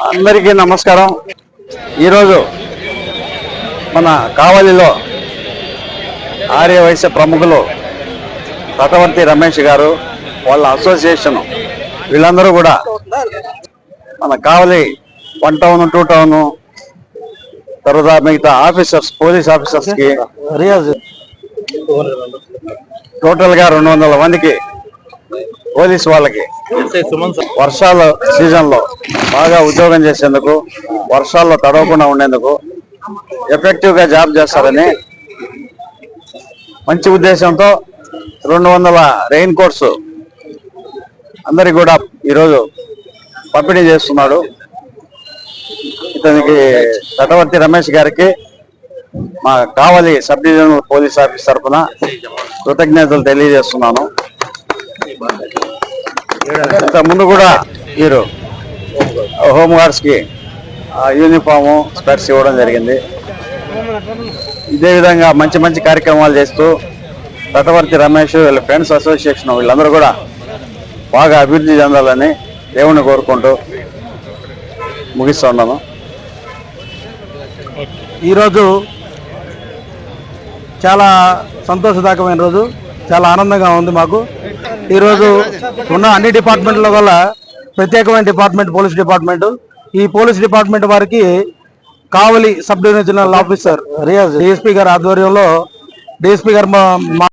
అందరికీ నమస్కారం. ఈరోజు మన కావలిలో ఆర్య వైశ్య ప్రముఖులు తటవర్తి రమేష్ గారు వాళ్ళ అసోసియేషన్ వీళ్ళందరూ కూడా మన Kavali one town two town తర్వాత మిగతా ఆఫీసర్స్ పోలీస్ ఆఫీసర్స్కి టోటల్గా రెండు వందల మందికి పోలీస్ వాళ్ళకి వర్షాల సీజన్లో బాగా ఉద్యోగం చేసేందుకు వర్షాల్లో తడవకుండా ఉండేందుకు ఎఫెక్టివ్గా జాబ్ చేస్తారని మంచి ఉద్దేశంతో రెండు వందల రెయిన్ కోట్స్ అందరికి కూడా ఈరోజు పంపిణీ చేస్తున్నాడు. ఇతనికి చటవర్తి రమేష్ గారికి మా Kavali sub divisional police office తరఫున కృతజ్ఞతలు తెలియజేస్తున్నాను. ముందు కూడా మీరు హోమ్ యూనిఫాము స్పెట్స్ ఇవ్వడం జరిగింది. ఇదే విధంగా మంచి మంచి కార్యక్రమాలు చేస్తూ తటవర్తి రమేష్ వీళ్ళ ఫ్రెండ్స్ అసోసియేషన్ వీళ్ళందరూ కూడా బాగా అభివృద్ధి చెందాలని దేవుణ్ణి కోరుకుంటూ ముగిస్తున్నాను. ఈరోజు చాలా సంతోషదాయకమైన రోజు. చాలా ఆనందంగా ఉంది మాకు. ఈరోజు ఉన్న అన్ని డిపార్ట్మెంట్ల వల్ల ప్రత్యేకమైన డిపార్ట్మెంట్ పోలీస్ డిపార్ట్మెంట్. ఈ పోలీస్ డిపార్ట్మెంట్ వారికి Kavali sub divisional officer Riyaz DSP గారి ఆధ్వర్యంలో డిఎస్పీ గారు మా- మా